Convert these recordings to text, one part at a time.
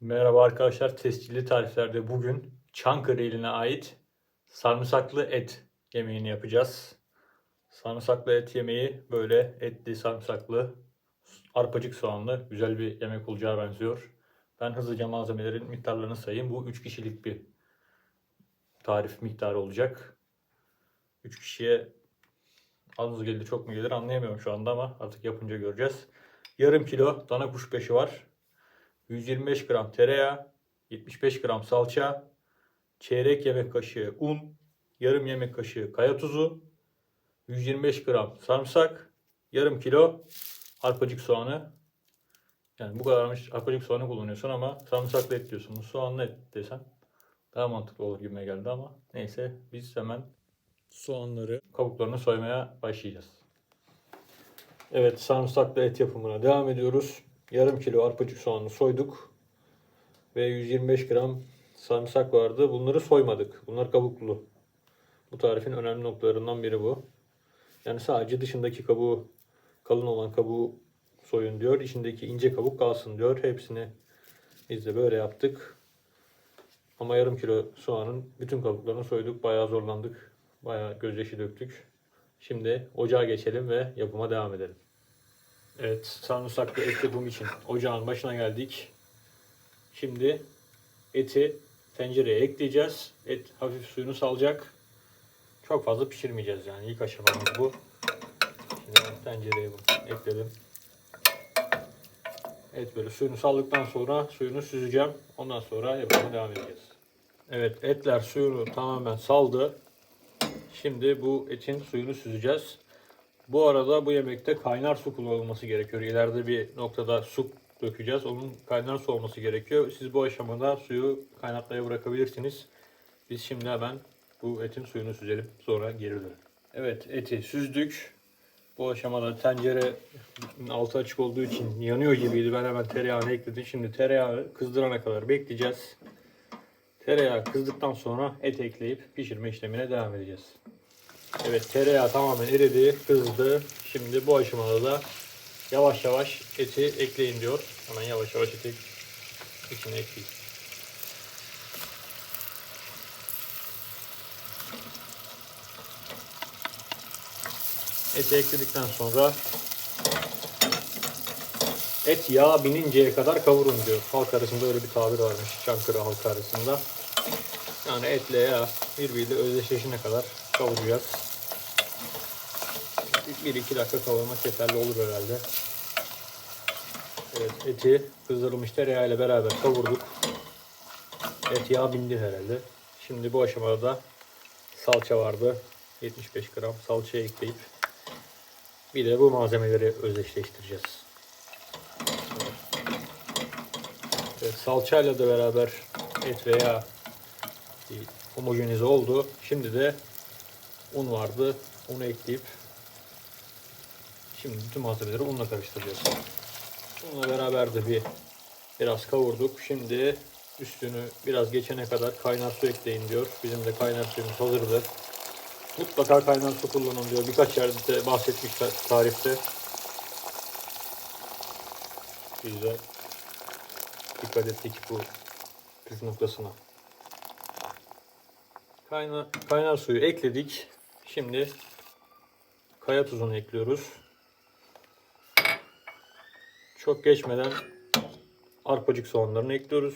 Merhaba arkadaşlar. Tescilli tariflerde bugün Çankırı iline ait sarımsaklı et yemeğini yapacağız. Sarımsaklı et yemeği böyle etli, sarımsaklı, arpacık soğanlı güzel bir yemek olacağı benziyor. Ben hızlıca malzemelerin miktarlarını sayayım. Bu 3 kişilik bir tarif miktarı olacak. 3 kişiye az gelir çok mu gelir anlayamıyorum şu anda ama artık yapınca göreceğiz. Yarım kilo dana kuşbaşı var. 125 gram tereyağı, 75 gram salça, çeyrek yemek kaşığı un, yarım yemek kaşığı kaya tuzu, 125 gram sarımsak, yarım kilo arpacık soğanı. Yani bu kadarmış arpacık soğanı kullanıyorsun ama sarımsaklı et diyorsun. Bu soğanlı et desen daha mantıklı olur gibime geldi ama neyse biz hemen soğanları kabuklarını soymaya başlayacağız. Evet sarımsaklı et yapımına devam ediyoruz. Yarım kilo arpacık soğanı soyduk. Ve 125 gram sarımsak vardı. Bunları soymadık. Bunlar kabuklu. Bu tarifin önemli noktalarından biri bu. Yani sadece dışındaki kabuğu, kalın olan kabuğu soyun diyor. İçindeki ince kabuk kalsın diyor. Hepsini biz de böyle yaptık. Ama yarım kilo soğanın bütün kabuklarını soyduk. Bayağı zorlandık. Bayağı gözyaşı döktük. Şimdi ocağa geçelim ve yapıma devam edelim. Evet, sarımsaklı et yapım için ocağın başına geldik. Şimdi eti tencereye ekleyeceğiz. Et hafif suyunu salacak. Çok fazla pişirmeyeceğiz yani. İlk aşamamız bu. Şimdi tencereye bunu ekledim. Et böyle suyunu saldıktan sonra suyunu süzeceğim. Ondan sonra yapıma devam edeceğiz. Evet, etler suyunu tamamen saldı. Şimdi bu etin suyunu süzeceğiz. Bu arada bu yemekte kaynar su kullanılması gerekiyor. İleride bir noktada su dökeceğiz. Onun kaynar su olması gerekiyor. Siz bu aşamada suyu kaynatmaya bırakabilirsiniz. Biz şimdi hemen bu etin suyunu süzelim. Sonra geri dönelim. Evet eti süzdük. Bu aşamada tencere altı açık olduğu için yanıyor gibiydi. Ben hemen tereyağını ekledim. Şimdi tereyağı kızdırana kadar bekleyeceğiz. Tereyağı kızdıktan sonra et ekleyip pişirme işlemine devam edeceğiz. Evet tereyağı tamamen eridi, kızdı. Şimdi bu aşamada da yavaş yavaş eti ekleyin diyor. Hemen yavaş yavaş eti içine ekleyin. Eti ekledikten sonra et yağ bininceye kadar kavurun diyor. Halk arasında öyle bir tabir varmış Çankırı halkı arasında. Yani etle yağ birbiriyle özdeşleşene kadar kavuracağız. 1-2 dakika kavurmak yeterli olur herhalde. Evet eti kızdırılmış tereyağıyla beraber kavurduk. Et yağ bindi herhalde. Şimdi bu aşamada da salça vardı. 75 gram salçaya ekleyip bir de bu malzemeleri özdeşleştireceğiz. Evet, salçayla da beraber et ve yağ bir homojenize oldu. Şimdi de un vardı. Unu ekleyip şimdi bütün malzemeleri unla karıştıracağız. Unla beraber de bir biraz kavurduk. Şimdi üstünü biraz geçene kadar kaynar su ekleyin diyor. Bizim de kaynar suyumuz hazırdı. Mutlaka kaynar su kullanın diyor. Birkaç yerde de bahsetmiş ta- tarifte. Biz de dikkat ettik bu püf noktasına. Kaynar, kaynar suyu ekledik. Şimdi kaya tuzunu ekliyoruz. Çok geçmeden arpacık soğanlarını ekliyoruz.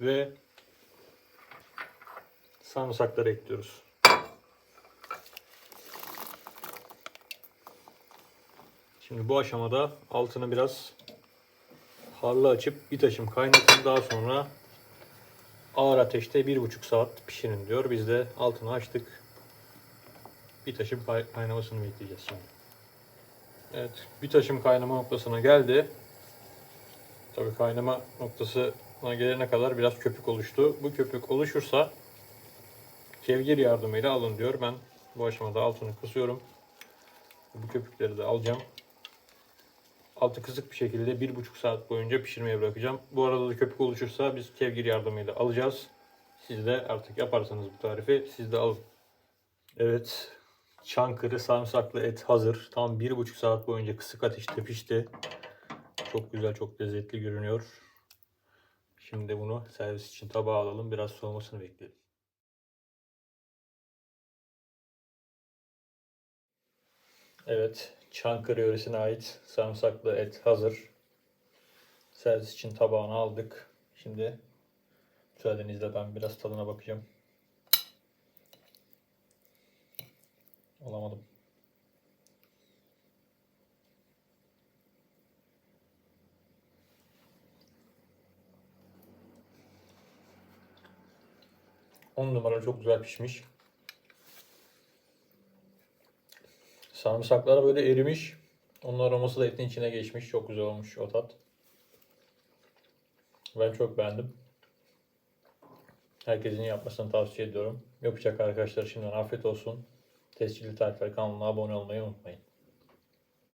Ve sarımsakları ekliyoruz. Şimdi bu aşamada altını biraz harlı açıp bir taşım kaynatın. Daha sonra ağır ateşte bir buçuk saat pişirin diyor. Biz de altını açtık. Bir taşım kay- kaynamasını bekleyeceğiz şimdi. Evet, bir taşım kaynama noktasına geldi. Tabii kaynama noktasına gelene kadar biraz köpük oluştu. Bu köpük oluşursa kevgir yardımıyla alın diyor. Ben bu aşamada altını kısıyorum. Bu köpükleri de alacağım. Altı kısık bir şekilde bir buçuk saat boyunca pişirmeye bırakacağım. Bu arada da köpük oluşursa biz kevgir yardımıyla alacağız. Siz de artık yaparsanız bu tarifi siz de alın. Evet. Çankırı sarımsaklı et hazır. Tam bir buçuk saat boyunca kısık ateşte pişti. Çok güzel, çok lezzetli görünüyor. Şimdi bunu servis için tabağa alalım. Biraz soğumasını bekleyelim. Evet, Çankırı yöresine ait sarımsaklı et hazır. Servis için tabağına aldık. Şimdi müsaadenizle ben biraz tadına bakacağım. Olamadım. On numara çok güzel pişmiş. Sarımsaklar böyle erimiş. Onun aroması da etin içine geçmiş. Çok güzel olmuş o tat. Ben çok beğendim. Herkesin yapmasını tavsiye ediyorum. Yapacak arkadaşlar şimdiden afiyet olsun. Tescilli Tarifler kanalına abone olmayı unutmayın.